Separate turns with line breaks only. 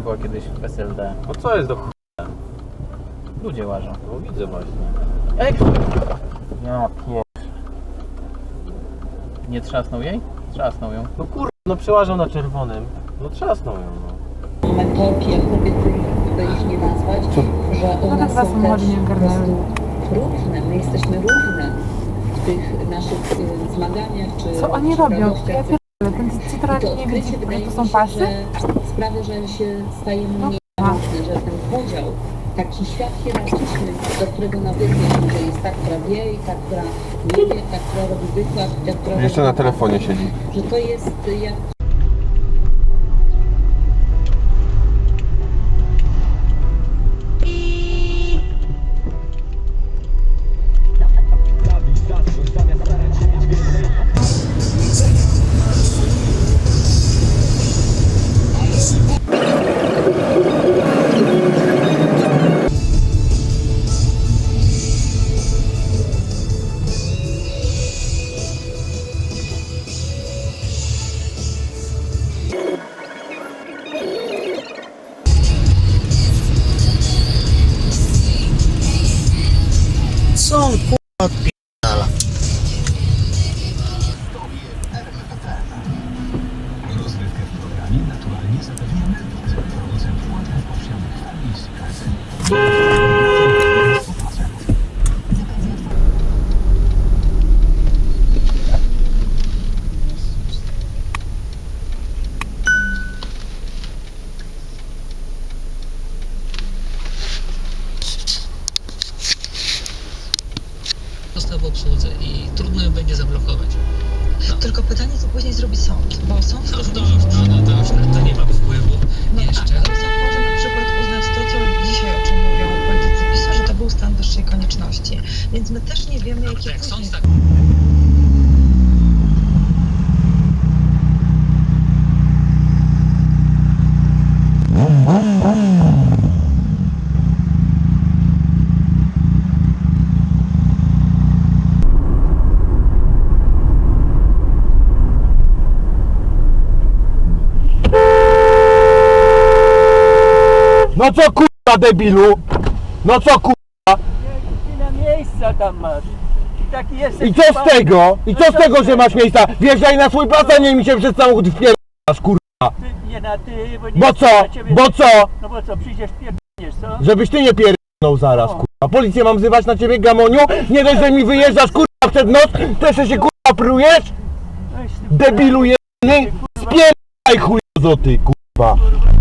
kiedyś w SLD.
No co jest do ch...
Ludzie łażą.
No widzę właśnie.
Ej! Ja pier... Nie trzasnął jej? Trzasnął ją.
No kur... No przełażą na czerwonym. No trzasnął ją, no.
metopie, jakkolwiek by ich nie nazwać, że one
Nawet was
są też
nie
po prostu różne. My jesteśmy różne w tych naszych y, zmaganiach czy
Co oni
czy
robią?
radościach.
Ja pierdolę, ten
I to
nie
odkrycie
widzi, że
wydaje
to
mi
są
się,
pasy?
że sprawia, że się staje mniej ważny, że ten podział, taki świat hierarchiczny, do którego nawykiem, że jest ta, która wie i ta, która nie wie, ta, która robi wykład, ta, która
Jeszcze
robi
na telefonie siedzi.
Że to jest jak
Co
będzie zablokować.
Tylko pytanie, co później zrobi sąd, bo sąd
No dobrze, no to już na to nie ma wpływu
no,
jeszcze.
ale sąd może na przykład uznać to, co dzisiaj o czym mówią politycy PiSu, że to był stan wyższej konieczności. Więc my też nie wiemy, jakie
Jak
później...
sąd tak
No co kurwa debilu? No co kurwa?
Tyle miejsca tam masz. I taki jesteś.
I co z tego? I co z tego, że masz miejsca? Wjeżdżaj na swój plac, a nie mi się przez samochód wpierdalasz kurwa.
Ty, nie na ty, bo nie
Bo co?
ciebie-
Bo co?
No bo co, przyjdziesz pierdolisz, co?
Żebyś ty nie pierdolnął zaraz kurwa. Policję mam wzywać na ciebie gamoniu? Nie dość, że mi wyjeżdżasz kurwa przed noc, jeszcze się kurwa prujesz?
Weź ty,
Debilu jedny? Spierdaj chuj zoty kurwa.
kurwa,